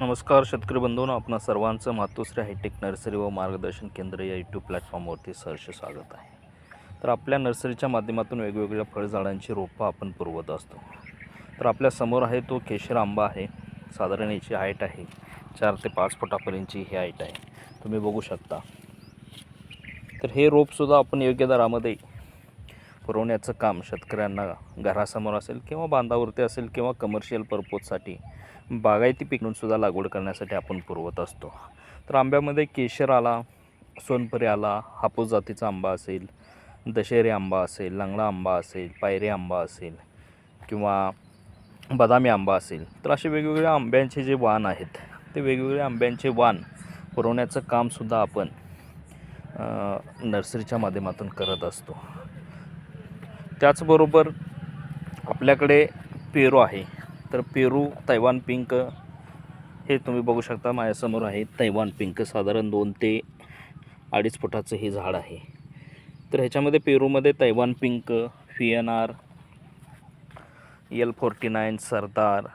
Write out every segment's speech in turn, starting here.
नमस्कार शेतकरी बंधून आपणा सर्वांचं मातोश्री हायटेक नर्सरी व मार्गदर्शन केंद्र या यूट्यूब प्लॅटफॉर्मवरती सहर्ष स्वागत आहे. तर आपल्या नर्सरीच्या माध्यमातून वेगवेगळ्या फळझाडांची रोपं आपण पुरवत असतो. तर आपल्यासमोर आहे तो केशर आंबा आहे. साधारण याची हाईट आहे चार ते पाच फुटापर्यंतची ही हाईट आहे. तुम्ही बघू शकता. तर हे रोपसुद्धा आपण योग्य दरामध्ये पुरवण्याचं काम शेतकऱ्यांना घरासमोर असेल किंवा बांधावरती असेल किंवा कमर्शियल पर्पोजसाठी बागायती पिकूनसुद्धा लागवड करण्यासाठी आपण पुरवत असतो. तर आंब्यामध्ये केशर आला सोनपरी आला हापूस जातीचा आंबा असेल दशेरी आंबा असेल लंगडा आंबा असेल पायरी आंबा असेल किंवा बदामी आंबा असेल तर असे वेगवेगळ्या आंब्यांचे जे वाण आहेत ते वेगवेगळ्या आंब्यांचे वाण पुरवण्याचं कामसुद्धा आपण नर्सरीच्या माध्यमातून करत असतो. त्याचबरोबर आपल्याकडे पेरू आहे. तर पेरू तैवान पिंक हे तुम्ही बघू शकता. माझ्यासमोर आहे तैवान पिंक. साधारण दोन ते अडीच फुटाचं हे झाड आहे. तर ह्याच्यामध्ये पेरूमध्ये Taiwan pink फिएनआर L forty nine Sardar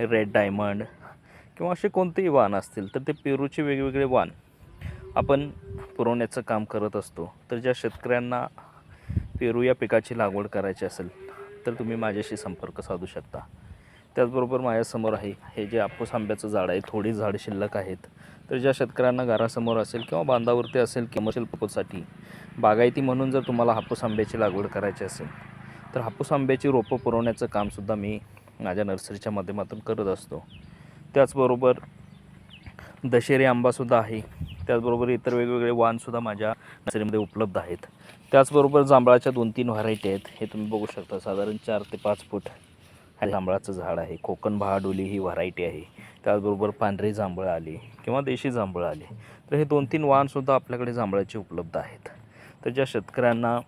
red diamond किंवा असे कोणतेही वाण असतील तर ते पेरूचे वेगवेगळे वाण आपण पुरवण्याचं काम करत असतो. तर ज्या शेतकऱ्यांना पेरू या पिकाची लागवड करायची असेल तर तुम्ही माझ्याशी संपर्क साधू शकता. त्याचबरोबर माझ्यासमोर आहे हे जे आपूस आंब्याचं झाड आहे थोडी झाड शिल्लक आहेत. तर ज्या शेतकऱ्यांना घरासमोर असेल किंवा बांधावरती असेल कमर्शियल पर्पजसाठी बागायती म्हणून जर तुम्हाला हापूस आंब्याची लागवड करायची असेल तर हापूस आंब्याची रोपं पुरवण्याचं कामसुद्धा मी माझ्या नर्सरीच्या माध्यमातून करत असतो. त्याचबरोबर दशेरी आंबासुद्धा आहे त्याचबरोबर इतर वेगवेगळे वाहनसुद्धा माझ्या नर्सरीमध्ये उपलब्ध आहेत. त्याचबरोबर जांभळाच्या दोन तीन व्हरायटी आहेत. हे तुम्ही बघू शकता. साधारण चार ते पाच फूट हे जांभळाचं झाड आहे. कोकण बहाडोली ही व्हरायटी आहे. त्याचबरोबर पांढरी जांभळं आली किंवा देशी जांभळं आली. तर हे दोन तीन वाहनसुद्धा आपल्याकडे जांभळाचे उपलब्ध आहेत. तर ज्या शेतकऱ्यांना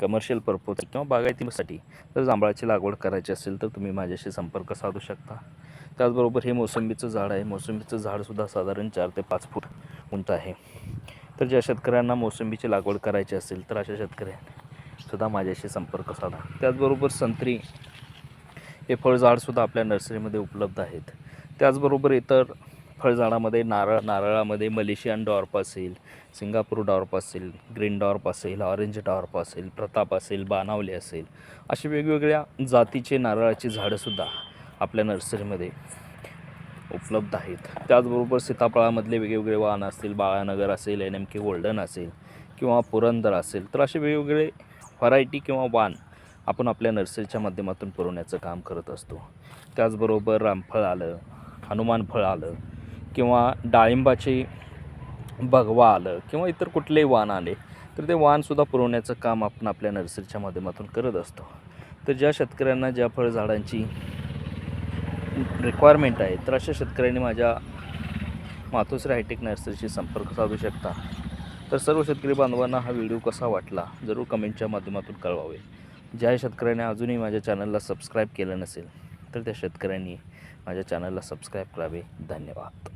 कमर्शियल पर्पज किंवा बागायतीसाठी जर जांभळाची लागवड करायची असेल तर तुम्ही माझ्याशी संपर्क साधू शकता. त्याचबरोबर हे मोसंबीचं झाड आहे. मोसंबीचं झाडसुद्धा साधारण चार ते पाच फूट उंच आहे. तर ज्या शेतकऱ्यांना मोसंबीची लागवड करायची असेल तर अशा शेतकऱ्यांनी सुद्धा माझ्याशी संपर्क साधा. त्याचबरोबर संत्री हे फळझाडसुद्धा आपल्या नर्सरीमध्ये उपलब्ध आहेत. त्याचबरोबर इतर फळझाडामध्ये नारळ नारळामध्ये मलेशियन डॉर्प असेल सिंगापूर डॉर्प असेल ग्रीन डॉर्प असेल ऑरेंज डॉर्प असेल प्रताप असेल बानावले असेल अशी वेगवेगळ्या जातीचे नारळाची झाडंसुद्धा आपल्या नर्सरीमध्ये उपलब्ध आहेत. त्याचबरोबर सीताफळामधले वेगवेगळे वाहन असतील बाळानगर असेल एन एम के गोल्डन असेल किंवा पुरंदर असेल तर असे वेगवेगळे व्हरायटी किंवा वाण आपण आपल्या नर्सरीच्या माध्यमातून पुरवण्याचं काम करत असतो. त्याचबरोबर रामफळ आलं हनुमान फळ आलं किंवा डाळिंबाचे भगवा आलं किंवा इतर कुठलेही वाण आले तर ते वाणसुद्धा पुरवण्याचं काम आपण आपल्या नर्सरीच्या माध्यमातून करत असतो. तर ज्या शेतकऱ्यांना ज्या फळझाडांची रिक्वायरमेंट आहे. तर अशा शेतकऱ्यांनी माझ्या मातोश्री हायटेक नर्सरीशी संपर्क साधू शकता. तर सर्व शेतकरी बांधवांना हा व्हिडिओ कसा वाटला जरूर कमेंटच्या माध्यमातून कळवावे. ज्या शेतकऱ्याने अजूनही माझ्या चॅनलला सबस्क्राईब केलं नसेल तर त्या शेतकऱ्यांनी माझ्या चॅनलला सबस्क्राईब करावे. धन्यवाद.